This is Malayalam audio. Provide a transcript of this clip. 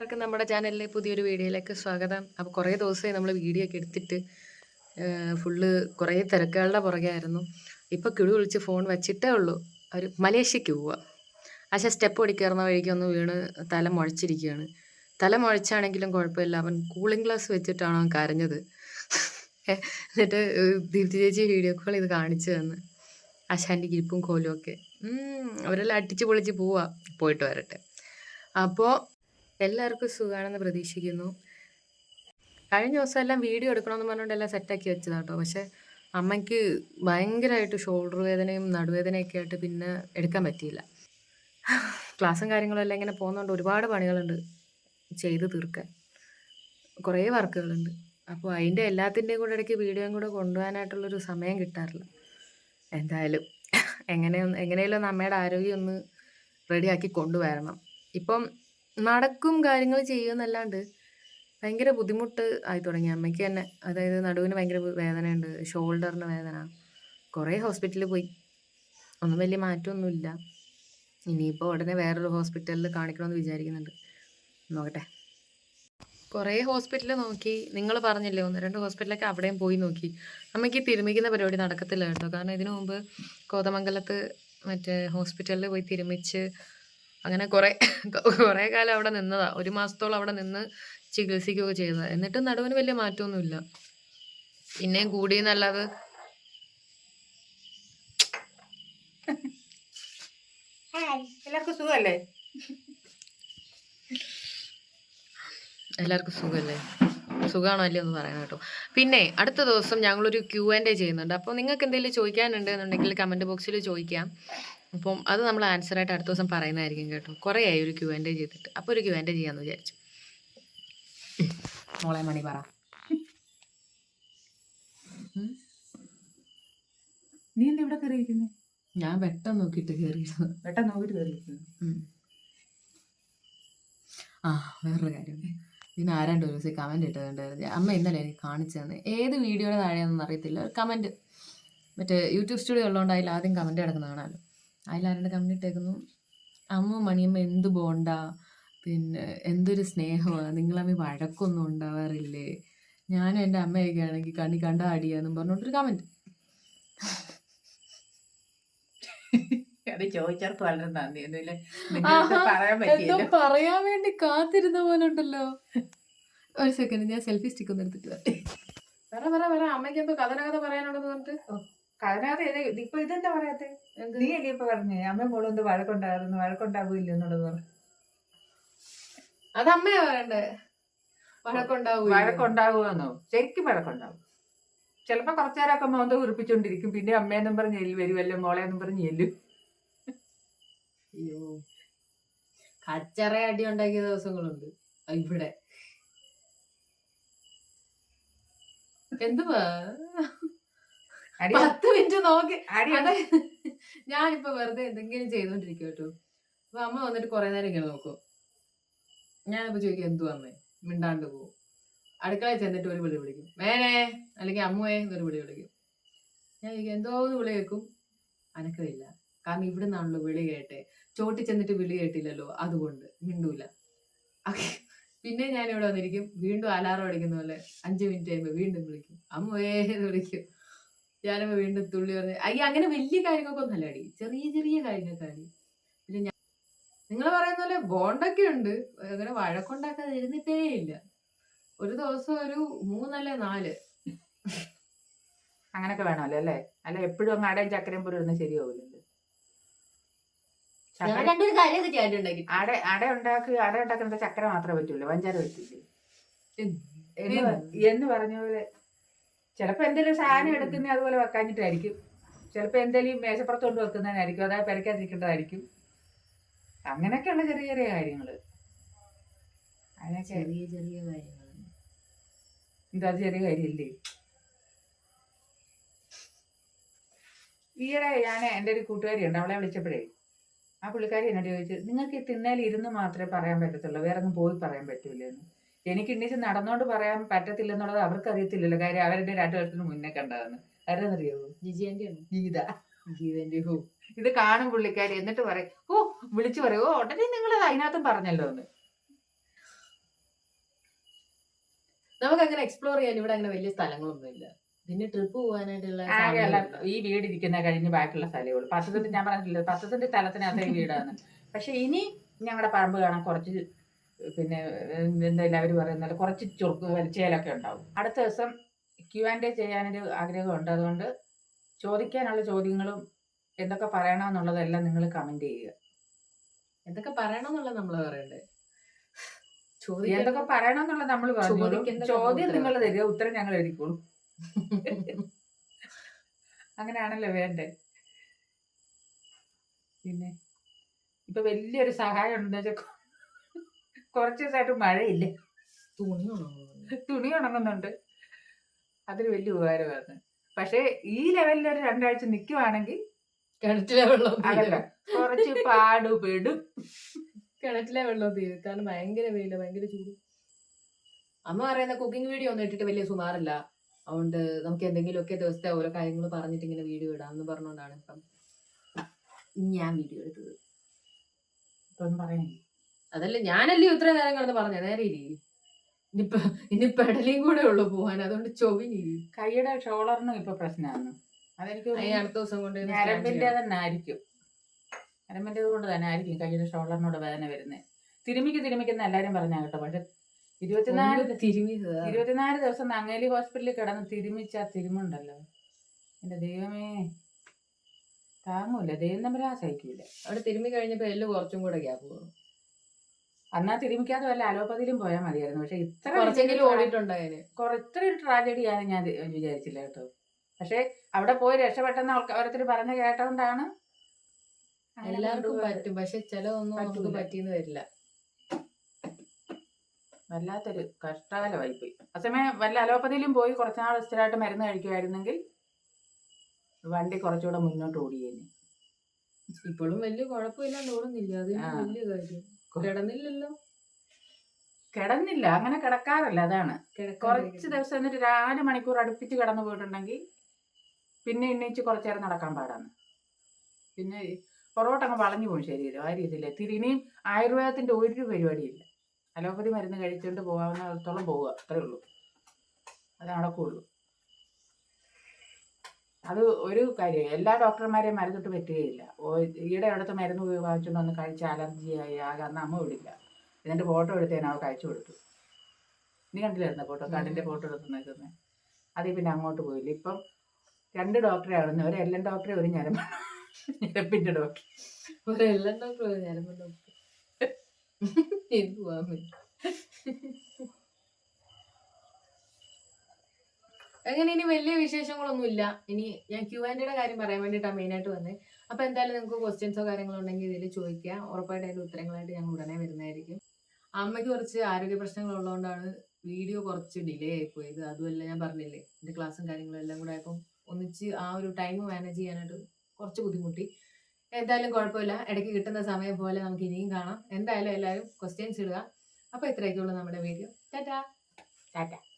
എല്ലാവർക്കും നമ്മുടെ ചാനലിലെ പുതിയൊരു വീഡിയോയിലേക്ക് സ്വാഗതം. അപ്പോൾ കുറേ ദിവസമായി നമ്മൾ വീഡിയോ ഒക്കെ എടുത്തിട്ട് ഫുള്ള് കുറേ തിരക്കുകളുടെ പുറകെയായിരുന്നു. ഇപ്പോൾ കിളി വിളിച്ച് ഫോൺ വെച്ചിട്ടേ ഉള്ളൂ. അവർ മലേഷ്യക്ക് പോവുക പക്ഷെ സ്റ്റെപ്പ് ഓടിക്കയറുന്ന വഴിക്കൊന്ന് വീണ് തല മുഴച്ചിരിക്കുകയാണ്. തല മുഴച്ചാണെങ്കിലും കുഴപ്പമില്ല. അവൻ കൂളിംഗ് ഗ്ലാസ് വെച്ചിട്ടാണ് അവൻ കരഞ്ഞത്. എന്നിട്ട് ദീപ്തി ചേച്ചി വീഡിയോ കോൾ ഇത് കാണിച്ചു തന്ന്. ആശാന്റെ ഇരിപ്പും കോലും ഒക്കെ. അവരെല്ലാം അടിച്ച് പൊളിച്ച് പോവാ. പോയിട്ട് വരട്ടെ. അപ്പോൾ എല്ലാവർക്കും സുഖമാണെന്ന് പ്രതീക്ഷിക്കുന്നു. കഴിഞ്ഞ ദിവസം എല്ലാം വീഡിയോ എടുക്കണമെന്ന് പറഞ്ഞുകൊണ്ട് എല്ലാം സെറ്റാക്കി വെച്ചതാ കേട്ടോ പക്ഷെ അമ്മയ്ക്ക് ഭയങ്കരമായിട്ട് ഷോൾഡർ വേദനയും നടുവേദനയൊക്കെ ആയിട്ട് പിന്നെ എടുക്കാൻ പറ്റിയില്ല. ക്ലാസ്സും കാര്യങ്ങളും എല്ലാം ഇങ്ങനെ പോകുന്നതുകൊണ്ട് ഒരുപാട് പണികളുണ്ട് ചെയ്ത് തീർക്കാൻ. കുറേ വർക്കുകളുണ്ട്. അപ്പോൾ അതിന്റെ എല്ലാത്തിന്റെയും കൂടെ ഇടയ്ക്ക് വീഡിയോയും കൂടെ കൊണ്ടുപോകാനായിട്ടുള്ളൊരു സമയം കിട്ടാറില്ല. എന്തായാലും എങ്ങനെ എങ്ങനെയല്ലോ അമ്മയുടെ ആരോഗ്യം ഒന്ന് റെഡിയാക്കി കൊണ്ടുവരണം. ഇപ്പം നടക്കും കാര്യങ്ങൾ ചെയ്യുമെന്നല്ലാണ്ട് ഭയങ്കര ബുദ്ധിമുട്ട് ആയി തുടങ്ങി. അമ്മയ്ക്ക് തന്നെ അതായത് നടുവിന് ഭയങ്കര വേദനയുണ്ട് ഷോൾഡറിന് വേദന. കുറേ ഹോസ്പിറ്റലിൽ പോയി. ഒന്നും വലിയ മാറ്റമൊന്നുമില്ല ഇനിയിപ്പോൾ ഉടനെ വേറൊരു ഹോസ്പിറ്റലിൽ കാണിക്കണമെന്ന് വിചാരിക്കുന്നുണ്ട്. നോക്കട്ടെ. കുറേ ഹോസ്പിറ്റലിൽ നോക്കി. നിങ്ങൾ പറഞ്ഞില്ലേ ഒന്ന് രണ്ട് ഹോസ്പിറ്റലൊക്കെ അവിടെയും പോയി നോക്കി. അമ്മയ്ക്ക് തിരുമിക്കുന്ന പരിപാടി നടക്കത്തില്ല കേട്ടോ കാരണം ഇതിനു മുമ്പ് കോതമംഗലത്ത് മറ്റേ ഹോസ്പിറ്റലിൽ പോയി തിരുമിച്ച് അങ്ങനെ കുറേ കുറേ കാലം അവിടെ നിന്നതാ. ഒരു മാസത്തോളം അവിടെ നിന്ന് ചികിത്സിക്കുകയൊക്കെ ചെയ്തതാ. എന്നിട്ടും നടുവിന് വലിയ മാറ്റമൊന്നുമില്ല. പിന്നെയും കൂടി എന്നല്ലാതെ എല്ലാവർക്കും സുഖമല്ലേ? എല്ലാവർക്കും സുഖമല്ലേ? സുഖമാണോ അല്ലേ എന്ന് പറയണം കേട്ടോ. പിന്നെ അടുത്ത ദിവസം ഞങ്ങളൊരു ക്യൂ ആൻഡ് എ ചെയ്യുന്നുണ്ട്. അപ്പോൾ നിങ്ങൾക്ക് എന്തെങ്കിലും ചോദിക്കാനുണ്ട് എന്നുണ്ടെങ്കിൽ കമന്റ് ബോക്സിൽ ചോദിക്കാം. അപ്പം അത് നമ്മൾ ആൻസറായിട്ട് അടുത്ത ദിവസം പറയുന്നതായിരിക്കും കേട്ടോ. കുറേ ആയി ഒരു ക്യൂ ആൻഡ് ചെയ്തിട്ട്. അപ്പോൾ ഒരു ക്യൂ ആൻഡ് എ ചെയ്യാമെന്ന് വിചാരിച്ചു. മോളെ മണി പറ. നീ എന്താ ഇവിടെ കയറിയിരിക്കുന്നേ ഞാൻ വെട്ടം നോക്കിയിട്ട് കയറിയിരുന്നു വെട്ടം നോക്കിട്ട് കയറിയിരിക്കുന്നു ആ വേറൊരു കാര്യം. ഇതിന് ആരാണ്ട് ഒരു ദിവസം കമന്റ് ഇട്ടതുണ്ടായിരുന്നു. അമ്മ ഇന്നലെ എനിക്ക് കാണിച്ചു തന്നെ. ഏത് വീഡിയോയുടെ താഴെയാണെന്ന് അറിയത്തില്ല. ഒരു കമന്റ് മറ്റേ യൂട്യൂബ് സ്റ്റുഡിയോ ഉള്ളതുകൊണ്ട് അതിൽ ആദ്യം കമന്റ് കിടക്കുന്ന കാണാമല്ലോ. അതിൽ ആരാണ്ട് കമന്റ് ഇട്ടേക്കുന്നു? അമ്മ മണിയമ്മ എന്ത് ബോണ്ടാ? പിന്നെ എന്തൊരു സ്നേഹമാണ് നിങ്ങളമ്മ വഴക്കൊന്നും ഉണ്ടാവാറില്ലേ? ഞാനും എന്റെ അമ്മയൊക്കെ ആണെങ്കിൽ കണ്ണി കണ്ട അടിയാന്നും പറഞ്ഞുകൊണ്ടൊരു കമന്റ് അത് ചോദിച്ചവർക്ക് വളരെ നന്ദി. ഒന്നുമില്ല പറയാൻ എന്തോ പറ്റിയല്ലോ പറയാൻ വേണ്ടി കാത്തിരുന്ന പോലെ ഉണ്ടല്ലോ. ഒരു സെക്കൻഡ് ഞാൻ സെൽഫി സ്റ്റിക്ക് ഒന്ന് എടുത്തിട്ട് പറ പറ പറ. അമ്മയ്ക്ക് എന്തോ കഥന കഥ പറയാനുണ്ടെന്ന് പറഞ്ഞിട്ട്. കഥനകത്ത് ഇത് ഇപ്പൊ ഇതെന്താ പറയാത്തെ? നീ അല്ലേ ഇപ്പൊ പറഞ്ഞേ അമ്മ മോളും എന്ത് വഴക്കുണ്ടായിരുന്നു വഴക്കുണ്ടാവില്ല എന്നുള്ളത് പറഞ്ഞു. അത് അമ്മയാ പറയണ്ടേ? വഴക്കുണ്ടാവും വഴക്കുണ്ടാകുമെന്നോ ശരിക്കും വഴക്കുണ്ടാവും ചിലപ്പോ കുറച്ചേരൊക്കെ മോന്ത കുറിപ്പിച്ചോണ്ടിരിക്കും പിന്നെ അമ്മയെന്നും പറഞ്ഞ് എല്ലു വരുമല്ലോ മോളെന്നും പറഞ്ഞ് എല്ലും അയ്യോ. കച്ചറ അടി ഉണ്ടാക്കിയ ദിവസങ്ങളുണ്ട്. ഇവിടെ. എന്തുവാ? പത്ത് മിനിറ്റ് നോക്കി. ഞാനിപ്പോ വെറുതെ എന്തെങ്കിലും ചെയ്തോണ്ടിരിക്കും കേട്ടോ അപ്പൊ അമ്മ വന്നിട്ട് കുറെ നേരം ഇങ്ങനെ നോക്കും. ഞാനിപ്പോ ചോദിക്കും എന്തു വന്നേ മിണ്ടാണ്ട് പോകും അടുക്കളയിൽ ചെന്നിട്ട് ഒരു വിളി വിളിക്കും. മേനെ അല്ലെങ്കിൽ അമ്മുവേ എന്നൊരു വിളി വിളിക്കും. ഞാൻ ചോദിക്കും എന്തോന്ന് വിളി കേൾക്കും? അനക്കമില്ല കാരണം ഇവിടെ നിന്നാണല്ലോ വിളി കേട്ടെ. ചോട്ടി ചെന്നിട്ട് വിളി കേട്ടില്ലല്ലോ. അതുകൊണ്ട് മിണ്ടൂല. പിന്നെ ഞാൻ ഇവിടെ വന്നിരിക്കും. വീണ്ടും അലാറം അടിക്കുന്ന പോലെ അഞ്ച് മിനിറ്റ് കഴിയുമ്പോൾ വീണ്ടും വിളിക്കും. അമ്മുവേ എന്ന് വിളിക്കും. ഞാനപ്പോ വീണ്ടും തുള്ളി പറഞ്ഞു അയ്യ അങ്ങനെ വലിയ കാര്യങ്ങൾക്കൊന്നും അല്ല അടി ചെറിയ ചെറിയ കാര്യങ്ങൾക്ക് അടി പിന്നെ ഞാൻ നിങ്ങൾ പറയുന്ന പോലെ ബോണ്ടൊക്കെ ഉണ്ട്. അങ്ങനെ വഴക്കുണ്ടാക്കാതെ ഇരുന്നിട്ടേ ഇല്ല. ഒരു ദിവസം ഒരു മൂന്നല്ലേ നാല്. അങ്ങനൊക്കെ വേണമല്ലോ അല്ലേ? അല്ല എപ്പോഴും അങ്ങ് അടയും ചക്കരയും പോലും ഇരുന്ന് ശരിയാവില്ലല്ലോ ഞാൻ ചക്കര രണ്ടൊരു കാര്യമൊക്കെ ചെയ്യാനുണ്ടാക്കി അട അട ഉണ്ടാക്കി അട ഉണ്ടാക്കുന്നത് ചക്കര മാത്രമേ പറ്റുള്ളൂ പഞ്ചാര പറ്റില്ലേ എന്ന് പറഞ്ഞ പോലെ ചിലപ്പോ എന്തെങ്കിലും സാധനം എടുക്കുന്ന അതുപോലെ വെക്കാഞ്ഞിട്ടായിരിക്കും. ചിലപ്പോൾ എന്തെങ്കിലും മേശപ്പുറത്ത് കൊണ്ട് വെക്കുന്നതിനായിരിക്കും അതായത് പെരക്കാതിരിക്കേണ്ടതായിരിക്കും അങ്ങനെയൊക്കെയുള്ള ചെറിയ ചെറിയ കാര്യങ്ങൾ ചെറിയ ചെറിയ കാര്യങ്ങൾ എന്താ ചെറിയ കാര്യമില്ലേ ഈയിടെ ഞാൻ എന്റെ ഒരു കൂട്ടുകാരി ഉണ്ട് അവളെ വിളിച്ചപ്പോഴേ ആ പുള്ളിക്കാരി എന്നോട് ചോദിച്ചു നിങ്ങൾക്ക് ഇരുന്ന് മാത്രമേ പറയാൻ പറ്റത്തുള്ളൂ വേറെ ഒന്നും പോയി പറയാൻ പറ്റൂലെന്ന്. എനിക്ക് ഇന്നീച്ച് നടന്നുകൊണ്ട് പറയാൻ പറ്റത്തില്ലെന്നുള്ളത് അവർക്ക് അറിയത്തില്ലല്ലോ കാര്യം അവരുടെ രണ്ടു വർഷത്തിന് മുന്നേ കണ്ടതെന്ന്. ആരെന്നറിയാവോ? ഗീത ഗീതന്റെ ഹോ. ഇത് കാണും പുള്ളിക്കാരി. എന്നിട്ട് പറയും ഓ വിളിച്ചു പറയും ഓ ഉടനെ നിങ്ങൾ അതിനകത്തും പറഞ്ഞല്ലോ എന്ന്. നമുക്ക് അങ്ങനെ എക്സ്പ്ലോർ ചെയ്യാൻ ഇവിടെ അങ്ങനെ വലിയ സ്ഥലങ്ങളൊന്നുമില്ല. പിന്നെ ട്രിപ്പ് പോകാനായിട്ടുള്ള ഈ വീട് ഇരിക്കുന്ന കഴിഞ്ഞ് ബാക്കിയുള്ള സ്ഥലമേ ഉള്ളൂ. പത്തത്തിന്റെ ഞാൻ പറഞ്ഞിട്ടില്ല പത്തത്തിന്റെ സ്ഥലത്തിനകത്ത് വീടാണ്. പക്ഷെ ഇനി ഞങ്ങളുടെ പറമ്പ് കാണാൻ കുറച്ച് പിന്നെ എന്താ അവർ പറയുന്നത്? കുറച്ച് ചുർക്ക് വലിച്ചേലൊക്കെ ഉണ്ടാവും. അടുത്ത ദിവസം ക്യു ആൻഡ് എ ചെയ്യാനൊരു ആഗ്രഹമുണ്ട്. അതുകൊണ്ട് ചോദിക്കാനുള്ള ചോദ്യങ്ങളും എന്തൊക്കെ പറയണമെന്നുള്ളതെല്ലാം നിങ്ങൾ കമന്റ് ചെയ്യുക. എന്തൊക്കെ പറയണമെന്നുള്ള നമ്മൾ പറയണ്ടേ? എന്തൊക്കെ പറയണമെന്നുള്ളത് നമ്മൾ പറഞ്ഞു. ചോദ്യം നിങ്ങൾ തരിക ഉത്തരം ഞങ്ങൾ എഴുതിക്കോളും. അങ്ങനെയാണല്ലോ വേണ്ടേ? പിന്നെ ഇപ്പൊ വലിയൊരു സഹായം ഉണ്ടെന്ന് വെച്ചാൽ കുറച്ച് ദിവസമായിട്ട് മഴയില്ല. തുണി ഉണങ്ങുന്നു. തുണി ഉണങ്ങുന്നുണ്ട്. അതൊരു വലിയ ഉപകാരമായിരുന്നു. പക്ഷേ ഈ ലെവലിൽ ഒരു രണ്ടാഴ്ച നിൽക്കുവാണെങ്കിൽ കിണറ്റിലെ വെള്ളം അതല്ല. കുറച്ച് പാടുപെടും കിണറ്റിലെ വെള്ളം തീരും. കാരണം ഭയങ്കര വെയില ഭയങ്കര ചൂട്. അമ്മ പറയുന്ന കുക്കിംഗ് വീഡിയോ ഒന്നും ഇട്ടിട്ട് വലിയ സുമാറില്ല. അതുകൊണ്ട് നമുക്ക് എന്തെങ്കിലുമൊക്കെ ദിവസത്തെ ഓരോ കാര്യങ്ങൾ പറഞ്ഞിട്ട് ഇങ്ങനെ വീഡിയോ ഇടാമെന്ന് പറഞ്ഞുകൊണ്ടാണ് ഇപ്പം ഞാൻ വീഡിയോ എടുത്തത്. ഇപ്പം പറയുന്നില്ല അതല്ല ഞാനല്ലേ ഇത്രയും നേരം കിടന്ന് പറഞ്ഞ നേരെ ഇരി. ഇനിയിപ്പൊ ഇനി പെടലിയും കൂടെ ഉള്ളു പോവാൻ. അതുകൊണ്ട് ചൊവിഞ്ഞിരി കൈയുടെ ഷോളറിനും ഇപ്പൊ പ്രശ്നമാണ്. അതെനിക്ക് അതിന് അടുത്ത ദിവസം കൊണ്ട് stand ഞരമ്പിന്റെ ചെയ്യണം. തന്നെ ആയിരിക്കും ഞരമ്പിന്റെ കൊണ്ട് തന്നെ ആയിരിക്കും കൈയുടെ ഷോളറിനോട് വേദന വരുന്നത് തിരുമിക്ക് തിരുമിക്കുന്ന എല്ലാരും പറഞ്ഞാ കേട്ടോ. പക്ഷെ ഇരുപത്തിനാല് ഒന്ന് ഇരുപത്തിനാല് ദിവസം നങ്ങേലി ഹോസ്പിറ്റലിൽ കിടന്ന് തിരുമിച്ച ആ തിരുമുണ്ടല്ലോ. എന്റെ ദൈവമേ. താങ്ങൂല. ദൈവം തമ്മിൽ ആ സഹിക്കൂല അവിടെ തിരുമ്മി കഴിഞ്ഞപ്പോ എല്ല് കുറച്ചും കൂടെ ഗ്യാപ്പ് പോകും അന്നാ തിരുമിക്കാതെ വല്ല അലോപ്പതിയിലും പോയാൽ മതിയായിരുന്നു. പക്ഷെ ഇത്ര കുറെ- ഇത്ര ഒരു ട്രാജഡി ആണ് ഞാൻ വിചാരിച്ചില്ല കേട്ടോ. പക്ഷെ അവിടെ പോയി രക്ഷപ്പെട്ടെന്ന് ഓരോരുത്തർ പറഞ്ഞു കേട്ടോണ്ടാണ് എല്ലാവർക്കും പറ്റും. പക്ഷെ ചിലതൊന്നും നമുക്ക്. പറ്റിയെന്ന് വരില്ല. വല്ലാത്തൊരു കഷ്ടകാലമായി പോയി അസമയം വല്ല അലോപ്പതിയിലും പോയി കുറച്ചുനാൾ സ്ഥിരമായിട്ട് മരുന്ന് കഴിക്കുമായിരുന്നെങ്കിൽ വണ്ടി കുറച്ചുകൂടെ മുന്നോട്ട് ഓടിയേനെ. ഇപ്പോഴും വലിയ കുഴപ്പമില്ലാണ്ട് ഓടുന്നില്ല അത് വലിയ കാര്യം. കിടന്നില്ലല്ലോ. കിടന്നില്ല. അങ്ങനെ കിടക്കാറില്ല. അതാണ്. കുറച്ച്. ദിവസം എന്നിട്ട് ഒരു നാല് മണിക്കൂർ അടുപ്പിച്ച് കിടന്നു പോയിട്ടുണ്ടെങ്കിൽ പിന്നെ എണ്ണീച്ച് കുറച്ചു നേരം നടക്കാൻ പാടാണ്. പിന്നെ പൊറോട്ട അങ്ങ് വളഞ്ഞു പോകും ശരീരം. ആ രീതിയിൽ തിരി ഇനിയും ആയുർവേദത്തിന്റെ ഒരു പരിപാടിയില്ല. അലോപ്പതി മരുന്ന് കഴിച്ചുകൊണ്ട് പോകാവുന്നിടത്തോളം പോവുക. അത്രേ ഉള്ളൂ. അത് നടക്കുള്ളൂ അത് ഒരു കാര്യം എല്ലാ ഡോക്ടർമാരെയും മരുന്നിട്ട് പറ്റുകയില്ല. ഓ ഈടെ അടുത്ത് മരുന്ന് ഉപയോഗിച്ചുകൊണ്ട് വന്ന് കഴിച്ച് അലർജിയായി ആകെ അന്ന് അമ്മ വിടില്ല. എന്നിട്ട് ഫോട്ടോ എടുത്ത് ഞാൻ അവൾക്ക് അയച്ചു കൊടുത്തു. നീ കണ്ടില്ലായിരുന്ന ഫോട്ടോ? കണ്ണിന്റെ ഫോട്ടോ എടുത്ത് നിൽക്കുന്നത് അതിൽ പിന്നെ അങ്ങോട്ട് പോയില്ല. ഇപ്പം രണ്ട് ഡോക്ടറെ ആണെന്ന് ഒരു എല്ലാം ഡോക്ടറെ ഒരു ഞരമ്പ് ഞരമ്പിന്റെ ഡോക്ടർ ഒരു എല്ലാം ഡോക്ടർ ഒരു ഞരമ്പ് ഡോക്ടർ എന്തുവാ അമ്മേ? അങ്ങനെ ഇനി വലിയ വിശേഷങ്ങളൊന്നും ഇല്ല ഇനി ഞാൻ ക്യൂ ആൻഡിയുടെ കാര്യം പറയാൻ വേണ്ടിയിട്ടാണ് മെയിനായിട്ട് വന്നത് അപ്പൊ എന്തായാലും നിങ്ങൾക്ക് ക്വസ്റ്റ്യൻസോ കാര്യങ്ങളോ ഉണ്ടെങ്കിൽ ഇതിൽ ചോദിക്കുക ഉറപ്പായിട്ട് അതിന്റെ ഉത്തരങ്ങളായിട്ട് ഞങ്ങൾ ഉടനെ വരുന്നതായിരിക്കും. അമ്മയ്ക്ക് കുറച്ച് ആരോഗ്യ പ്രശ്നങ്ങൾ ഉള്ളതുകൊണ്ടാണ് വീഡിയോ കുറച്ച് ഡിലേ ആയിപ്പോയത് അതുമല്ല ഞാൻ പറഞ്ഞില്ലേ എന്റെ ക്ലാസ്സും കാര്യങ്ങളും എല്ലാം കൂടെ ആയപ്പം ഒന്നിച്ച് ആ ഒരു ടൈം മാനേജ് ചെയ്യാനായിട്ട് കുറച്ച് ബുദ്ധിമുട്ടി. എന്തായാലും കുഴപ്പമില്ല. ഇടയ്ക്ക് കിട്ടുന്ന സമയം പോലെ നമുക്ക് ഇനിയും കാണാം. എന്തായാലും എല്ലാവരും ക്വസ്റ്റ്യൻസ് ഇടുക. അപ്പോൾ ഇത്രയൊക്കെയുള്ളൂ നമ്മുടെ വീഡിയോ ടാറ്റാ. ടാറ്റ.